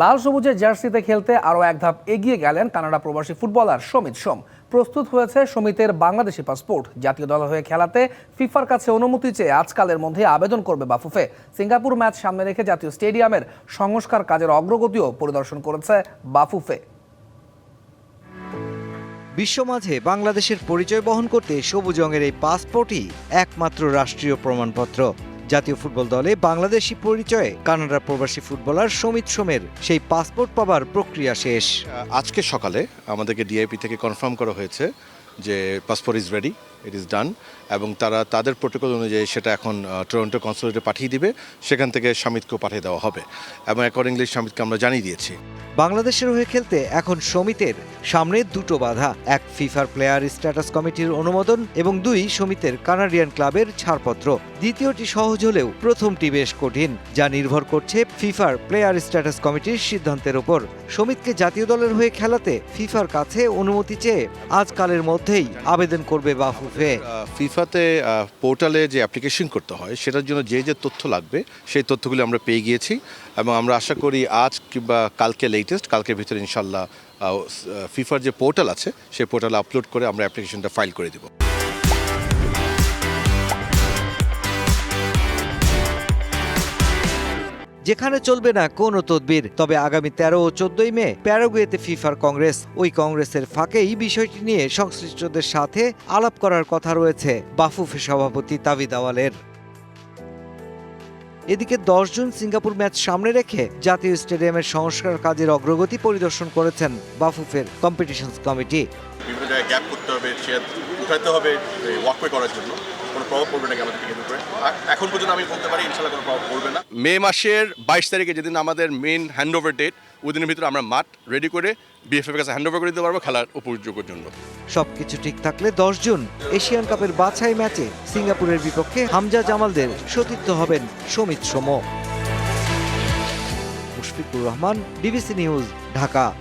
লাল সবুজের জার্সিতে খেলতে আরও এক ধাপ এগিয়ে গেলেন কানাডা প্রবাসী ফুটবলার সমিত সোম। প্রস্তুত হয়েছে সমিতের বাংলাদেশি পাসপোর্ট। জাতীয় দল হয়ে খেলাতে ফিফার কাছে অনুমতি চেয়ে আজকালের মধ্যে আবেদন করবে বাফুফে। সিঙ্গাপুর ম্যাচ সামনে রেখে জাতীয় স্টেডিয়ামের সংস্কার কাজের অগ্রগতিও পরিদর্শন করেছে বাফুফে। বিশ্ব মাঝে বাংলাদেশের পরিচয় বহন করতে সবুজ রঙের এই পাসপোর্টই একমাত্র রাষ্ট্রীয় প্রমাণপত্র। জাতীয় ফুটবল দলে বাংলাদেশি পরিচয়ে কানাডার প্রবাসী ফুটবলার সমিত সোমের সেই পাসপোর্ট পাবার প্রক্রিয়া শেষ। আজকে সকালে আমাদেরকে ডিআইপি থেকে কনফার্ম করা হয়েছে যে passport is ready it is done এবং তারা তাদের প্রোটোকল অনুযায়ী সেটা এখন টরন্টো কনসুলেটে পাঠিয়ে দিবে সেখান থেকে স্বামিতকেও পাঠিয়ে দেওয়া হবে এবং অ্যাকর্ডিংলি স্বামিতকে আমরা জানিয়ে দিয়েছি। বাংলাদেশের হয়ে খেলতে এখন সমিতের সামনে দুটো বাধা এক ফিফার প্লেয়ার স্ট্যাটাস কমিটির অনুমোদন এবং দুই সমিতের কানাডিয়ান ক্লাবের ছাড়পত্র। দ্বিতীয়টি সহজ হলেও প্রথমটি বেশ কঠিন, যা নির্ভর করছে ফিফার প্লেয়ার স্ট্যাটাস কমিটির সিদ্ধান্তের ওপর। সমিতকে জাতীয় দলের হয়ে খেলাতে ফিফার কাছে অনুমতি চেয়ে আজকালের মধ্যেই আবেদন করবে বাফুফে। ফিফাতে পোর্টালে যে অ্যাপ্লিকেশন করতে হয়, সেটার জন্য যে যে তথ্য লাগবে, সেই তথ্যগুলি আমরা পেয়ে গিয়েছি এবং আমরা আশা করি আজ কিংবা কালকে লেটেস্ট কালকের ভিতরে ইনশাল্লাহ ফিফার যে পোর্টাল আছে, সেই পোর্টালে আপলোড করে আমরা অ্যাপ্লিকেশনটা ফাইল করে দেবো। যেখানে চলবে না কোনো তদবির। তবে আগামী তেরো ও চোদ্দই মে প্যারাগুয়েতে ফিফার কংগ্রেস। ওই কংগ্রেসের ফাঁকেই বিষয়টি নিয়ে সংশ্লিষ্টদের সাথে আলাপ করার কথা রয়েছে বাফুফে সভাপতি তাবিদ আওয়ালের। এদিকে দশ জুন সিঙ্গাপুর ম্যাচ সামনে রেখে জাতীয় স্টেডিয়ামের সংস্কার কাজের অগ্রগতি পরিদর্শন করেছেন বাফুফের কম্পিটিশন কমিটি। বিভিন্ন জায়গায় গ্যাপ করতে হবে উঠাতে হবে ওয়াকওয়ে করার জন্য। কোনো প্রভাব পড়বে নাকি আমাদের কেন্দ্র করে এখন পর্যন্ত আমি বলতে পারি ইনশাল্লাহ কোনো প্রভাব পড়বে না। মে মাসের বাইশ তারিখে যেদিন আমাদের মেন হ্যান্ড ওভার ডেট ওই দিনের ভিতরে আমরা মাঠ রেডি করে বিএফএফ এর কাছে হ্যান্ড ওভার করে দিতে পারব খেলার উপযোগের জন্য। সবকিছু ঠিক থাকলে দশ জুন এশিয়ান কাপের বাছাই ম্যাচে সিঙ্গাপুরের বিপক্ষে হামজা জামালদের সতীর্থ হবেন সমিত সোম। Mushfiqur Rahman DBC news Dhaka.